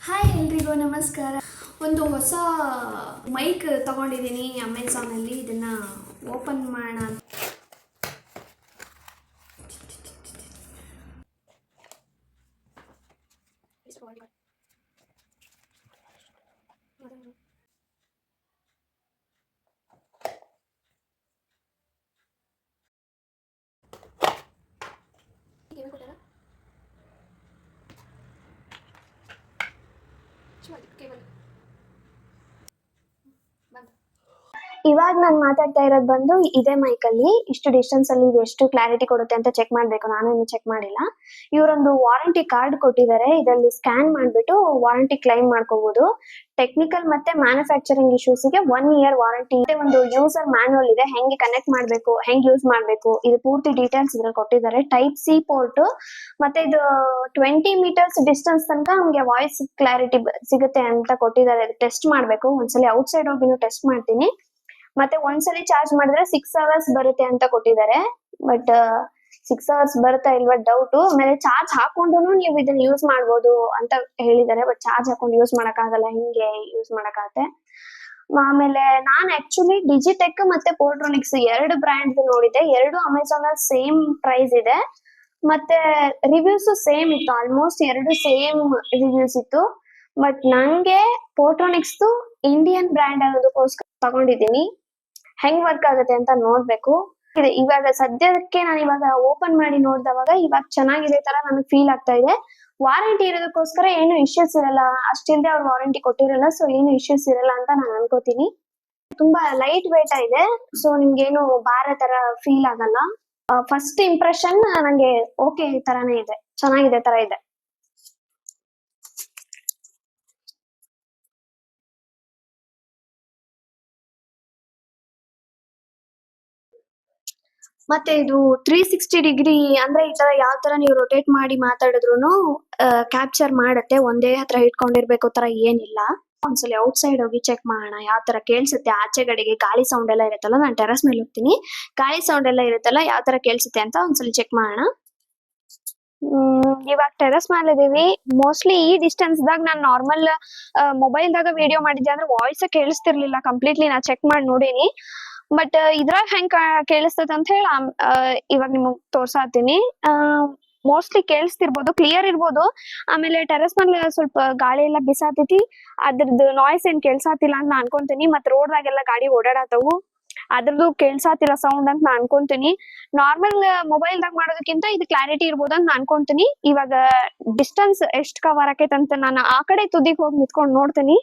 Hi ಎಲ್ರಿಗೂ ನಮಸ್ಕಾರ. ಒಂದು ಹೊಸ ಮೈಕ್ ತಗೊಂಡಿದ್ದೀನಿ ಅಮೆಝಾನಲ್ಲಿ ಇದನ್ನು ಓಪನ್ ಮಾಡೋಣ 잠시만 이렇게 만 ಇವಾಗ ನಾನು ಮಾತಾಡ್ತಾ ಇರೋದು ಬಂದು ಇದೇ ಮೈಕ್ ಅಲ್ಲಿ. ಇಷ್ಟು ಡಿಸ್ಟೆನ್ಸ್ ಅಲ್ಲಿ ಎಷ್ಟು ಕ್ಲಾರಿಟಿ ಕೊಡುತ್ತೆ ಅಂತ ಚೆಕ್ ಮಾಡ್ಬೇಕು. ನಾನು ಇನ್ನು ಚೆಕ್ ಮಾಡಿಲ್ಲ. ಇವರೊಂದು ವಾರಂಟಿ ಕಾರ್ಡ್ ಕೊಟ್ಟಿದ್ದಾರೆ. ಇದರಲ್ಲಿ ಸ್ಕ್ಯಾನ್ ಮಾಡ್ಬಿಟ್ಟು ವಾರಂಟಿ ಕ್ಲೈಮ್ ಮಾಡ್ಕೋಬಹುದು ಟೆಕ್ನಿಕಲ್ ಮತ್ತೆ ಮ್ಯಾನುಫ್ಯಾಕ್ಚರಿಂಗ್ ಇಶ್ಯೂಸ್ಗೆ ಒನ್ ಇಯರ್ ವಾರಂಟಿ ಇದೆ ಒಂದು ಯೂಸರ್ ಮ್ಯಾನುವಲ್ ಇದೆ. ಹೆಂಗೆ ಕನೆಕ್ಟ್ ಮಾಡ್ಬೇಕು, ಹೆಂಗ್ ಯೂಸ್ ಮಾಡ್ಬೇಕು, ಇದು ಪೂರ್ತಿ ಡೀಟೇಲ್ಸ್ ಇದ್ರಲ್ಲಿ ಕೊಟ್ಟಿದ್ದಾರೆ. ಟೈಪ್ ಸಿ ಪೋರ್ಟ್ ಮತ್ತೆ ಇದು ಟ್ವೆಂಟಿ ಮೀಟರ್ಸ್ ಡಿಸ್ಟೆನ್ಸ್ ತನಕ ನಮಗೆ ವಾಯ್ಸ್ ಕ್ಲಾರಿಟಿ ಸಿಗುತ್ತೆ ಅಂತ ಕೊಟ್ಟಿದ್ದಾರೆ. ಟೆಸ್ಟ್ ಮಾಡಬೇಕು. ಒಂದ್ಸಲಿ ಔಟ್ ಸೈಡ್ ಹೋಗಿ ಟೆಸ್ಟ್ ಮಾಡ್ತೀನಿ. ಮತ್ತೆ ಒಂದ್ಸಲಿ ಚಾರ್ಜ್ ಮಾಡಿದ್ರೆ ಸಿಕ್ಸ್ ಅವರ್ಸ್ ಬರುತ್ತೆ ಅಂತ ಕೊಟ್ಟಿದ್ದಾರೆ. ಬಟ್ ಸಿಕ್ಸ್ ಅವರ್ಸ್ ಬರ್ತಾ ಇಲ್ವಾ ಡೌಟ್ ಆಮೇಲೆ ಚಾರ್ಜ್ ಹಾಕೊಂಡು ನೀವು ಇದನ್ನ ಯೂಸ್ ಮಾಡ್ಬೋದು ಅಂತ ಹೇಳಿದ್ದಾರೆ. ಬಟ್ ಚಾರ್ಜ್ ಹಾಕೊಂಡು ಯೂಸ್ ಆಗಲ್ಲ ಹಿಂಗೆ ಯೂಸ್ ಮಾಡಕ್ಕಾಗತ್ತೆ. ಆಮೇಲೆ ನಾನ್ ಆಕ್ಚುಲಿ ಡಿಜಿಟೆಕ್ ಮತ್ತೆ ಪೋರ್ಟ್ರೋನಿಕ್ಸ್ ಎರಡು ಬ್ರ್ಯಾಂಡ್ ನೋಡಿದೆ ಎರಡು ಅಮೆಝಾನ್ ಅಲ್ಲಿ ಸೇಮ್ ಪ್ರೈಸ್ ಇದೆ. ಮತ್ತೆ ರಿವ್ಯೂಸ್ ಸೇಮ್ ಇತ್ತು. ಆಲ್ಮೋಸ್ಟ್ ಎರಡು ಸೇಮ್ ರಿವ್ಯೂಸ್ ಇತ್ತು. ಬಟ್ ನಂಗೆ ಪೋರ್ಟ್ರೋನಿಕ್ಸ್ ಇಂಡಿಯನ್ ಬ್ರ್ಯಾಂಡ್ ಅನ್ನೋದಕ್ಕೋಸ್ಕರ ತಗೊಂಡಿದ್ದೀನಿ. ಹೆಂಗ್ ವರ್ಕ್ ಆಗುತ್ತೆ ಅಂತ ನೋಡ್ಬೇಕು. ಇದೆ, ಇವಾಗ ಸದ್ಯಕ್ಕೆ ನಾನು ಇವಾಗ ಓಪನ್ ಮಾಡಿ ನೋಡ್ದವಾಗ ಇವಾಗ ಚೆನ್ನಾಗಿದೆ ತರ ನನಗೆ ಫೀಲ್ ಆಗ್ತಾ ಇದೆ. ವಾರಂಟಿ ಇರೋದಕ್ಕೋಸ್ಕರ ಏನು ಇಶ್ಯೂಸ್ ಇರಲ್ಲ. ಅಷ್ಟಿಲ್ದೆ ಅವ್ರು ವಾರಂಟಿ ಕೊಟ್ಟಿರಲ್ಲ ಸೊ ಏನು ಇಶ್ಯೂಸ್ ಇರಲ್ಲ ಅಂತ ನಾನು ಅನ್ಕೋತೀನಿ. ತುಂಬಾ ಲೈಟ್ ವೇಟ್ ಇದೆ ಸೊ ಏನು ಭಾರ ತರ ಫೀಲ್ ಆಗಲ್ಲ. ಫಸ್ಟ್ ಇಂಪ್ರೆಷನ್ ನಂಗೆ ಓಕೆ ತರಾನೇ ಇದೆ. ಚೆನ್ನಾಗಿದೆ ತರ ಇದೆ. ಮತ್ತೆ ಇದು ತ್ರೀ ಸಿಕ್ಸ್ಟಿ ಡಿಗ್ರಿ ಅಂದ್ರೆ ಈ ತರ ಯಾವ ತರ ನೀವು ರೊಟೇಟ್ ಮಾಡಿ ಮಾತಾಡಿದ್ರು ಕ್ಯಾಪ್ಚರ್ ಮಾಡತ್ತೆ. ಒಂದೇ ಹತ್ರ ಇಟ್ಕೊಂಡಿರ್ಬೇಕು ತರ ಏನಿಲ್ಲ. ಒಂದ್ಸಲಿ ಔಟ್ ಸೈಡ್ ಹೋಗಿ ಚೆಕ್ ಮಾಡೋಣ, ಯಾವ ತರ ಕೇಳಿಸುತ್ತೆ. ಆಚೆ ಕಡೆಗೆ ಗಾಳಿ ಸೌಂಡ್ ಎಲ್ಲ ಇರುತ್ತಲ್ಲ, ನಾನು ಟೆರಸ್ ಮೇಲೆ ಹೋಗ್ತೀನಿ. ಗಾಳಿ ಸೌಂಡ್ ಎಲ್ಲ ಇರುತ್ತಲ್ಲ, ಯಾವ ತರ ಕೇಳಿಸುತ್ತೆ ಅಂತ ಒಂದ್ಸಲಿ ಚೆಕ್ ಮಾಡೋಣ. ಇವಾಗ ಟೆರಸ್ ಮೇಲೆ ಇದೀವಿ. ಮೋಸ್ಟ್ಲಿ ಈ ಡಿಸ್ಟೆನ್ಸ್ ದಾಗ ನಾನು ನಾರ್ಮಲ್ ಮೊಬೈಲ್ ದಾಗ ವಿಡಿಯೋ ಮಾಡಿದ್ದೆ ಅಂದ್ರೆ ವಾಯ್ಸ್ ಕೇಳಿಸ್ತಿರ್ಲಿಲ್ಲ. ಕಂಪ್ಲೀಟ್ಲಿ ನಾ ಚೆಕ್ ಮಾಡಿ ನೋಡೀನಿ. ಬಟ್ ಇದ್ರಾಗ ಹೆಂಗ್ ಕೇಳಿಸ್ತದ ಅಂತ ಹೇಳಿ ಇವಾಗ ನಿಮಗ್ ತೋರ್ಸಾತೀನಿ. ಮೋಸ್ಟ್ಲಿ ಕೇಳಿಸ್ತಿರ್ಬೋದು ಕ್ಲಿಯರ್ ಇರ್ಬೋದು. ಆಮೇಲೆ ಟೆರಸ್ ಮೇಲೆ ಸ್ವಲ್ಪ ಗಾಳಿ ಎಲ್ಲ ಬಿಸಾತೈತಿ. ಅದ್ರದ್ದು ನಾಯ್ಸ್ ಏನ್ ಕೇಳ್ಸಾತಿಲ್ಲ ಅಂತ ನಾ ಅನ್ಕೊಂತೀನಿ. ಮತ್ ರೋಡ್ ದಾಗೆಲ್ಲ ಗಾಡಿ ಓಡಾಡತ್ತವು ಅದ್ರದ್ದು ಕೇಳ್ಸಾತಿಲ್ಲ ಸೌಂಡ್ ಅಂತ ನಾ ಅನ್ಕೊಂತೀನಿ. ನಾರ್ಮಲ್ ಮೊಬೈಲ್ ದಾಗ ಮಾಡೋದಕ್ಕಿಂತ ಇದು ಕ್ಲಾರಿಟಿ ಇರ್ಬೋದು ಅಂತ ನಾ ಅನ್ಕೊಂತೀನಿ. ಇವಾಗ ಡಿಸ್ಟೆನ್ಸ್ ಎಷ್ಟ್ ಕವರ್ ಆಕೈತೆ ಅಂತ ನಾನು ಆ ಕಡೆ ತುದಿಗೆ ಹೋಗಿ ನಿತ್ಕೊಂಡು ನೋಡ್ತೀನಿ.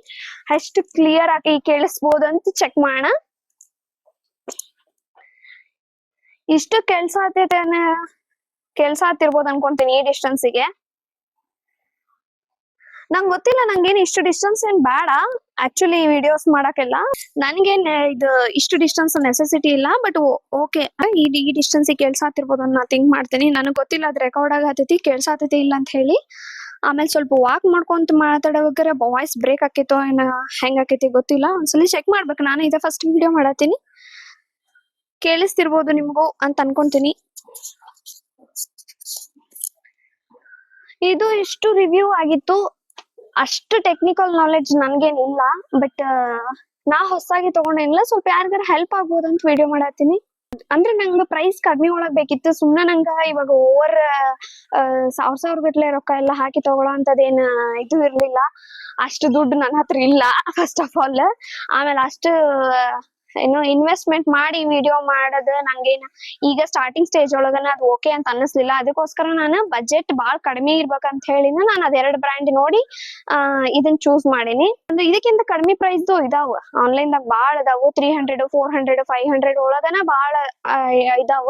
ಎಷ್ಟು ಕ್ಲಿಯರ್ ಆಗಿ ಕೇಳಿಸ್ಬೋದು ಅಂತ ಚೆಕ್ ಮಾಡೋಣ. ಇಷ್ಟು ಕೆಲ್ಸ ಆತೈತೆ ಕೆಲ್ಸ ಆತಿರ್ಬೋದು ಅನ್ಕೊಂತೀನಿ ಈ ಡಿಸ್ಟೆನ್ಸ್ಗೆ. ನಂಗ್ ಗೊತ್ತಿಲ್ಲ, ನಂಗೇನು ಇಷ್ಟು ಡಿಸ್ಟೆನ್ಸ್ ಏನ್ ಬೇಡ. ಆಕ್ಚುಲಿ ವಿಡಿಯೋಸ್ ಮಾಡಕ್ಕೆಲ್ಲ ನನ್ಗೇನ್, ಇದು ಇಷ್ಟು ಡಿಸ್ಟೆನ್ಸ್ ನೆಸೆಸಿಟಿ ಇಲ್ಲ ಬಟ್ ಓಕೆ ಈ ಈ ಡಿಸ್ಟೆನ್ಸ್ ಕೆಲ್ಸ ಆತಿರ್ಬೋದು ಅಂತ ನಾ ಥಿಂಕ್ ಮಾಡ್ತೀನಿ. ನನಗೆ ಗೊತ್ತಿಲ್ಲ, ಅದು ರೆಕಾರ್ಡ್ ಆಗತೈತಿ, ಕೆಲ್ಸ ಆತೈತಿ ಇಲ್ಲ ಅಂತ ಹೇಳಿ. ಆಮೇಲೆ ಸ್ವಲ್ಪ ವಾಕ್ ಮಾಡ್ಕೊಂತ ಮಾತಾಡೋಬೇಕಾರೆ ವಾಯ್ಸ್ ಬ್ರೇಕ್ ಆಕೈತೋ ಏನ, ಹೆಂಗ್ ಆಕೈತಿ ಗೊತ್ತಿಲ್ಲ. ಒಂದ್ಸಲಿ ಚೆಕ್ ಮಾಡ್ಬೇಕು. ನಾನು ಇದೇ ಫಸ್ಟ್ ವಿಡಿಯೋ ಮಾಡತ್ತೀನಿ. ಕೇಳಿಸ್ತಿರ್ಬೋದು ನಿಮಗೂ ಅಂತ ಅನ್ಕೊಂತೀನಿ. ಇದು ಇಷ್ಟು ರಿವ್ಯೂ ಆಗಿತ್ತು. ಅಷ್ಟು ಟೆಕ್ನಿಕಲ್ ನಾಲೆಡ್ಜ್ ನನ್ಗೇನಿಲ್ಲ ಬಟ್ ನಾ ಹೊಸಾಗಿ ತಗೊಂಡೇನಿಲ್ಲ, ಸ್ವಲ್ಪ ಯಾರಿಗಾರ ಹೆಲ್ಪ್ ಆಗ್ಬೋದು ಅಂತ ವಿಡಿಯೋ ಮಾಡತ್ತೀನಿ. ಅಂದ್ರೆ ನಂಗೆ ಪ್ರೈಸ್ ಕಡಿಮೆ ಒಳಗ್ ಬೇಕಿತ್ತು. ಸುಮ್ನೆ ನಂಗ ಇವಾಗ ಓವರ್ ಸಾವಿರ ಸಾವಿರ ಗಟ್ಲೆ ರೊಕ್ಕ ಎಲ್ಲ ಹಾಕಿ ತಗೊಳ್ಳೋ ಅಂತದೇನ್ ಇದು ಇರ್ಲಿಲ್ಲ. ಅಷ್ಟು ದುಡ್ಡು ನನ್ನ ಹತ್ರ ಇಲ್ಲ ಫಸ್ಟ್ ಆಫ್ ಆಲ್ ಆಮೇಲೆ ಅಷ್ಟು ಏನು ಇನ್ವೆಸ್ಟ್ಮೆಂಟ್ ಮಾಡಿ ವಿಡಿಯೋ ಮಾಡೋದು, ನಂಗೇನ ಈಗ ಸ್ಟಾರ್ಟಿಂಗ್ ಸ್ಟೇಜ್ ಒಳಗನ ಅದು ಓಕೆ ಅಂತ ಅನ್ನಿಸ್ಲಿಲ್ಲ. ಅದಕ್ಕೋಸ್ಕರ ನಾನು ಬಜೆಟ್ ಬಾಳ್ ಕಡಿಮೆ ಇರ್ಬೇಕಂತ ಹೇಳಿನ ನಾನು ಅದೆರಡು ಬ್ರ್ಯಾಂಡ್ ನೋಡಿ ಇದನ್ನ ಚೂಸ್ ಮಾಡೀನಿ. ಒಂದು ಇದಕ್ಕಿಂತ ಕಡಿಮೆ ಪ್ರೈಸ್ ಇದಾವ. ಆನ್ಲೈನ್ ದಾಗ ಬಾಳ ಅದಾವ three hundred four hundred five hundred ಒಳಗನ ಬಹಳ ಇದಾವ.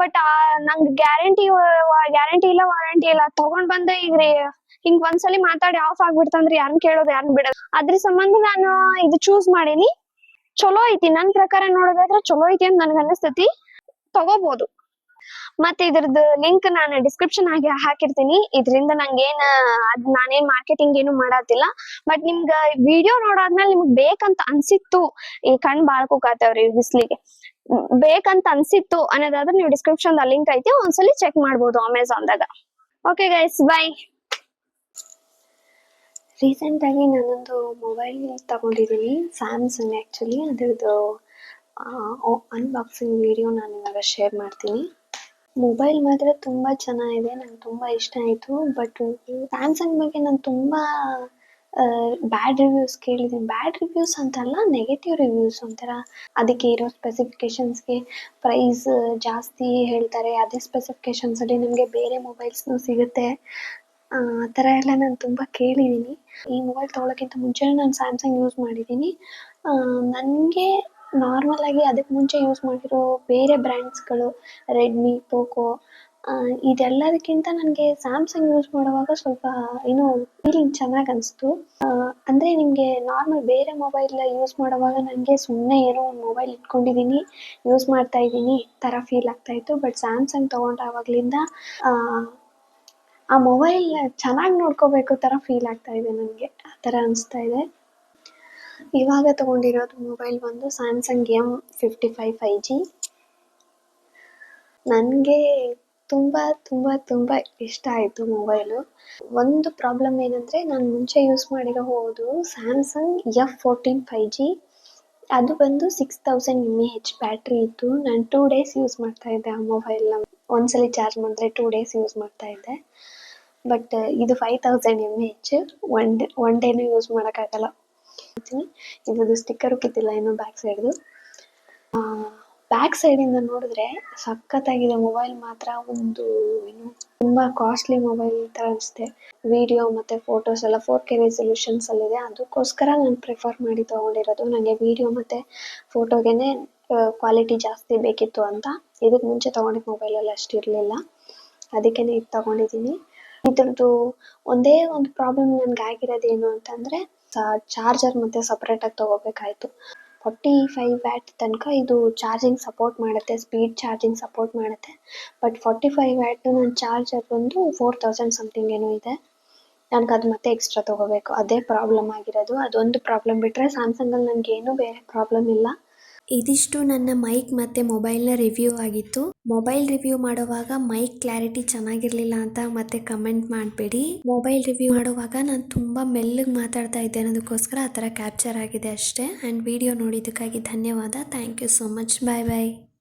ಬಟ್ ಆ, ನಂಗ್ ಗ್ಯಾರಂಟಿ ಗ್ಯಾರಂಟಿ ಇಲ್ಲ ವಾರಂಟಿ ಇಲ್ಲ. ತಗೊಂಡ್ ಬಂದ ಈಗ ಹಿಂಗ್ ಒಂದ್ಸಲಿ ಮಾತಾಡಿ ಆಫ್ ಆಗ್ಬಿಡ್ತಂದ್ರೆ ಯಾರನ್ನ ಕೇಳೋದು ಯಾರನ್ನ ಬಿಡೋದು. ಅದ್ರ ಸಂಬಂಧ ನಾನು ಇದು ಚೂಸ್ ಮಾಡೀನಿ. ಚಲೋ ಐತಿ. ನನ್ ಪ್ರಕಾರ ನೋಡೋದಾದ್ರೆ ಚಲೋ ಐತಿ ಅಂತ ನನ್ಗ ಅನಿಸ್ತೈತಿ. ತಗೋಬಹುದು ಮತ್ತೆ ಇದ್ರದ್ದು ಲಿಂಕ್ ನಾನು ಡಿಸ್ಕ್ರಿಪ್ಷನ್ ಆಗಿ ಹಾಕಿರ್ತೀನಿ. ಇದರಿಂದ ನಂಗೇನ್ ಅದ್ ನಾನೇನ್ ಮಾರ್ಕೆಟಿಂಗ್ ಏನು ಮಾಡತ್ತಿಲ್ಲ ಬಟ್ ನಿಮ್ಗ ವಿಡಿಯೋ ನೋಡಾದ್ಮೇಲೆ ನಿಮ್ಗ್ ಬೇಕಂತ ಅನ್ಸಿತ್ತು. ಈ ಕಣ್ ಬಾಳ್ ಕುಕ್ಕಾತವ್ರಿ ಬಿಸ್ಲಿಗೆ. ಬೇಕಂತ ಅನ್ಸಿತ್ತು ಅನ್ನೋದಾದ್ರೆ ನೀವು ಡಿಸ್ಕ್ರಿಪ್ಷನ್ ಲಿಂಕ್ ಐತಿ. ಒಂದ್ಸಲಿ ಚೆಕ್ ಮಾಡ್ಬೋದು ಅಮೆಝಾನ್ ದಾಗ. ಓಕೆ ಗೈಸ್ ಬೈ ರೀಸೆಂಟಾಗಿ ನಾನೊಂದು ಮೊಬೈಲ್ ತಗೊಂಡಿದ್ದೀನಿ. ಸ್ಯಾಮ್ಸಂಗ್ ಆ್ಯಕ್ಚುಲಿ ಅದರದ್ದು ಅನ್ಬಾಕ್ಸಿಂಗ್ ವಿಡಿಯೋ ನಾನು ಇವಾಗ ಶೇರ್ ಮಾಡ್ತೀನಿ. ಮೊಬೈಲ್ ಮಾತ್ರ ತುಂಬ ಚೆನ್ನಾಗಿದೆ. ನಂಗೆ ತುಂಬ ಇಷ್ಟ ಆಯಿತು. ಬಟ್ ಸ್ಯಾಮ್ಸಂಗ್ ಬಗ್ಗೆ ನಾನು ತುಂಬ ಬ್ಯಾಡ್ ರಿವ್ಯೂಸ್ ಕೇಳಿದ್ದೀನಿ. ಬ್ಯಾಡ್ ರಿವ್ಯೂಸ್ ಅಂತಲ್ಲ ನೆಗೆಟಿವ್ ರಿವ್ಯೂಸ್ ಒಂಥರ. ಅದಕ್ಕೆ ಇರೋ ಸ್ಪೆಸಿಫಿಕೇಶನ್ಸ್ಗೆ ಪ್ರೈಸ್ ಜಾಸ್ತಿ ಹೇಳ್ತಾರೆ. ಅದೇ ಸ್ಪೆಸಿಫಿಕೇಶನ್ಸಲ್ಲಿ ನಿಮಗೆ ಬೇರೆ ಮೊಬೈಲ್ಸ್ನೂ ಸಿಗುತ್ತೆ. ಆ ಥರ ಎಲ್ಲ ನಾನು ತುಂಬ ಕೇಳಿದ್ದೀನಿ. ಈ ಮೊಬೈಲ್ ತೊಗೊಳಕ್ಕಿಂತ ಮುಂಚೆ ನಾನು ಸ್ಯಾಮ್ಸಂಗ್ ಯೂಸ್ ಮಾಡಿದ್ದೀನಿ. ನನಗೆ ನಾರ್ಮಲ್ ಆಗಿ ಅದಕ್ಕೆ ಮುಂಚೆ ಯೂಸ್ ಮಾಡಿರೋ ಬೇರೆ ಬ್ರ್ಯಾಂಡ್ಸ್ಗಳು ರೆಡ್ಮಿ ಪೋಕೋ ಇದೆಲ್ಲದಕ್ಕಿಂತ ನನಗೆ ಸ್ಯಾಮ್ಸಂಗ್ ಯೂಸ್ ಮಾಡುವಾಗ ಸ್ವಲ್ಪ ಏನೋ ಫೀಲಿಂಗ್ ಚೆನ್ನಾಗಿ ಅನಿಸ್ತು. ಅಂದರೆ ನಿಮಗೆ ನಾರ್ಮಲ್ ಬೇರೆ ಮೊಬೈಲ್ ಯೂಸ್ ಮಾಡುವಾಗ ನನಗೆ ಸುಮ್ಮನೆ ಏನೋ ಒಂದು ಮೊಬೈಲ್ ಇಟ್ಕೊಂಡಿದ್ದೀನಿ ಯೂಸ್ ಮಾಡ್ತಾ ಇದ್ದೀನಿ ಥರ ಫೀಲ್ ಆಗ್ತಾ ಇತ್ತು. ಬಟ್ ಸ್ಯಾಮ್ಸಂಗ್ ತೊಗೊಂಡಾವಾಗ್ಲಿಂದ ಆ ಮೊಬೈಲ್ ಚೆನ್ನಾಗಿ ನೋಡ್ಕೋಬೇಕು ಥರ ಫೀಲ್ ಆಗ್ತಾ ಇದೆ ನನಗೆ, ಆ ಥರ ಅನಿಸ್ತಾ ಇದೆ. ಇವಾಗ ತಗೊಂಡಿರೋದು ಮೊಬೈಲ್ ಬಂದು Samsung M fifty five five G ನನಗೆ ತುಂಬ ತುಂಬ ತುಂಬ ಇಷ್ಟ ಆಯಿತು ಮೊಬೈಲು ಒಂದು ಪ್ರಾಬ್ಲಮ್ ಏನಂದರೆ ನಾನು ಮುಂಚೆ ಯೂಸ್ ಮಾಡಿರೋದು Samsung F fourteen five G ಅದು ಬಂದು six thousand M A H battery ಇತ್ತು. ನಾನು ಟೂ ಡೇಸ್ ಯೂಸ್ ಮಾಡ್ತಾ ಇದ್ದೆ ಆ ಮೊಬೈಲ್ನ ಒಂದ್ಸಲಿ ಚಾರ್ಜ್ ಮಾಡಿದ್ರೆ ಟೂ ಡೇಸ್ ಯೂಸ್ ಮಾಡ್ತಾ ಇದ್ದೆ. ಬಟ್ ಇದು five thousand M H one day one ಡೇನೂ use ಮಾಡೋಕ್ಕಾಗಲ್ಲ. ಇದ್ರದ್ದು ಸ್ಟಿಕ್ಕರು ಕಿತ್ತಿಲ್ಲ, ಇನ್ನು ಬ್ಯಾಕ್ ಸೈಡ್ದು ಬ್ಯಾಕ್ ಸೈಡಿಂದ ನೋಡಿದ್ರೆ ಸಖತ್ತಾಗಿದೆ. ಮೊಬೈಲ್ ಮಾತ್ರ ಒಂದು, ಏನು, ತುಂಬ ಕಾಸ್ಟ್ಲಿ ಮೊಬೈಲ್ ಥರ ಅನಿಸುತ್ತೆ. ವಿಡಿಯೋ ಮತ್ತು ಫೋಟೋಸ್ ಎಲ್ಲ ಫೋರ್ ಕೆ ರೆಸೊಲ್ಯೂಷನ್ಸಲ್ಲಿದೆ ಅದಕ್ಕೋಸ್ಕರ ನಾನು ಪ್ರಿಫರ್ ಮಾಡಿ ತೊಗೊಂಡಿರೋದು. ನನಗೆ ವಿಡಿಯೋ ಮತ್ತು ಫೋಟೋಗೆ ಕ್ವಾಲಿಟಿ ಜಾಸ್ತಿ ಬೇಕಿತ್ತು ಅಂತ. ಇದಕ್ಕೆ ಮುಂಚೆ ತೊಗೊಂಡಿದ್ದ ಮೊಬೈಲಲ್ಲಿ ಅಷ್ಟು ಇರಲಿಲ್ಲ. ಅದಕ್ಕೇನೆ ಇದು ತಗೊಂಡಿದ್ದೀನಿ ಇದ್ರದ್ದು ಒಂದೇ ಒಂದು ಪ್ರಾಬ್ಲಮ್ ನನಗೆ ಆಗಿರೋದು ಏನು ಅಂತಂದರೆ ಚಾರ್ಜರ್ ಮತ್ತು ಸಪ್ರೇಟಾಗಿ ತಗೋಬೇಕಾಯ್ತು. ಫಾರ್ಟಿ ಫೈವ್ ವ್ಯಾಟ್ ತನಕ ಇದು ಚಾರ್ಜಿಂಗ್ ಸಪೋರ್ಟ್ ಮಾಡುತ್ತೆ ಸ್ಪೀಡ್ ಚಾರ್ಜಿಂಗ್ ಸಪೋರ್ಟ್ ಮಾಡುತ್ತೆ. ಬಟ್ ಫಾರ್ಟಿ ಫೈವ್ ವ್ಯಾಟ್ ನನ್ನ ಚಾರ್ಜರ್ ಬಂದು ಫೋರ್ ತೌಸಂಡ್ ಸಮಥಿಂಗ್ ಏನೋ ಇದೆ. ನನಗೆ ಅದು ಮತ್ತೆ ಎಕ್ಸ್ಟ್ರಾ ತಗೋಬೇಕು. ಅದೇ ಪ್ರಾಬ್ಲಮ್ ಆಗಿರೋದು. ಅದೊಂದು ಪ್ರಾಬ್ಲಮ್ ಬಿಟ್ಟರೆ ಸ್ಯಾಮ್ಸಂಗಲ್ಲಿ ನನಗೇನು ಬೇರೆ ಪ್ರಾಬ್ಲಮ್ ಇಲ್ಲ. ಇದಿಷ್ಟು ನನ್ನ ಮೈಕ್ ಮತ್ತು ಮೊಬೈಲ್ನ ರಿವ್ಯೂ ಆಗಿತ್ತು. ಮೊಬೈಲ್ ರಿವ್ಯೂ ಮಾಡುವಾಗ ಮೈಕ್ ಕ್ಲಾರಿಟಿ ಚೆನ್ನಾಗಿರ್ಲಿಲ್ಲ ಅಂತ ಮತ್ತೆ ಕಮೆಂಟ್ ಮಾಡಬೇಡಿ. ಮೊಬೈಲ್ ರಿವ್ಯೂ ಮಾಡುವಾಗ ನಾನು ತುಂಬ ಮೆಲ್ಲಗೆ ಮಾತಾಡ್ತಾ ಇದ್ದೆ ಅನ್ನೋದಕ್ಕೋಸ್ಕರ ಆ ಥರ ಕ್ಯಾಪ್ಚರ್ ಆಗಿದೆ ಅಷ್ಟೇ. ಆ್ಯಂಡ್ ವಿಡಿಯೋ ನೋಡಿದ್ದಕ್ಕಾಗಿ ಧನ್ಯವಾದ. Thank you so much. Bye bye.